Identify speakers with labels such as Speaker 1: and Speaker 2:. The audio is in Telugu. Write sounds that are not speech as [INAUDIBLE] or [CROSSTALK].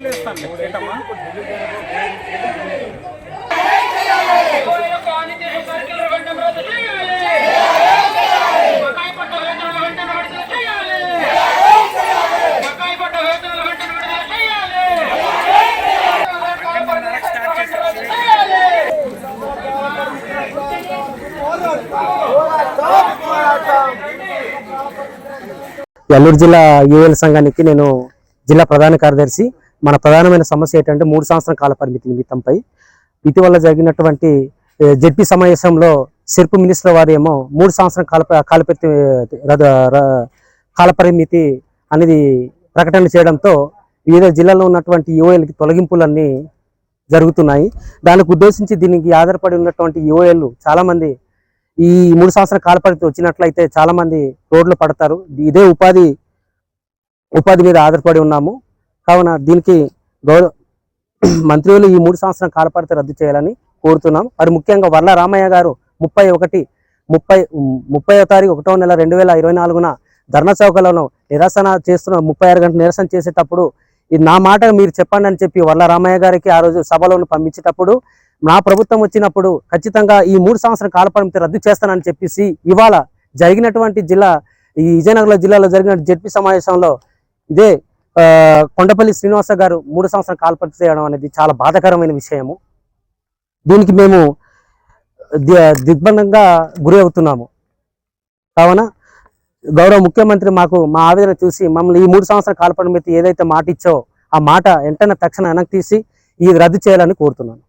Speaker 1: ఈ అల్లూరు జిల్లా యుఎల్ సంఘానికి నేను జిల్లా ప్రధాన కార్యదర్శి మన ప్రధానమైన సమస్య ఏంటంటే మూడు సంవత్సరాల కాల పరిమితి నిమిత్తంపై. ఇటీవల జరిగినటువంటి జడ్పీ సమావేశంలో సెర్పు మినిస్టర్ వారు ఏమో మూడు సంవత్సరం కాల కాలపరిమితి కాలపరిమితి అనేది ప్రకటన చేయడంతో వివిధ జిల్లాలో ఉన్నటువంటి యువఎల్కి తొలగింపులన్నీ జరుగుతున్నాయి. దానికి ఉద్దేశించి దీనికి ఆధారపడి ఉన్నటువంటి యువఎల్ చాలామంది ఈ మూడు సంవత్సరాల కాలపరిమితి వచ్చినట్లయితే చాలామంది రోడ్లు పడతారు. ఇదే ఉపాధి ఉపాధి మీద ఆధారపడి ఉన్నాము. కావున దీనికి గౌరవ [CLEARS THROAT] మంత్రులు ఈ మూడు సంవత్సరం కాలపరిత రద్దు చేయాలని కోరుతున్నాం. మరి ముఖ్యంగా వర్ల రామయ్య గారు ముప్పై ఒకటి ముప్పై ముప్పై తారీఖు ఒకటో నెల రెండు వేల ఇరవై నాలుగున ధర్నా చౌకలను నిరసన చేస్తున్న ముప్పై ఆరు గంటల నిరసన చేసేటప్పుడు ఇది నా మాట మీరు చెప్పండి అని చెప్పి వర్ల రామయ్య గారికి ఆ రోజు సభలోను పంపించేటప్పుడు నా ప్రభుత్వం వచ్చినప్పుడు ఖచ్చితంగా ఈ మూడు సంవత్సరాల కాలపరిమితి రద్దు చేస్తానని చెప్పేసి ఇవాళ జరిగినటువంటి జిల్లా ఈ విజయనగరం జిల్లాలో జరిగిన జడ్పీ సమావేశంలో ఇదే కొండపల్లి శ్రీనివాస గారు మూడు సంవత్సరాల కాలపరిమితి చేయడం అనేది చాలా బాధాకరమైన విషయము. దీనికి మేము దిగ్బంధంగా గురి అవుతున్నాము. కావున గౌరవ ముఖ్యమంత్రి మాకు మా ఆవేదన చూసి మమ్మల్ని ఈ మూడు సంవత్సరాల కాలపరిమితి ఏదైతే మాట ఇచ్చో ఆ మాట వెంటనే తక్షణ వెనక్కి తీసి ఇది రద్దు చేయాలని కోరుతున్నాను.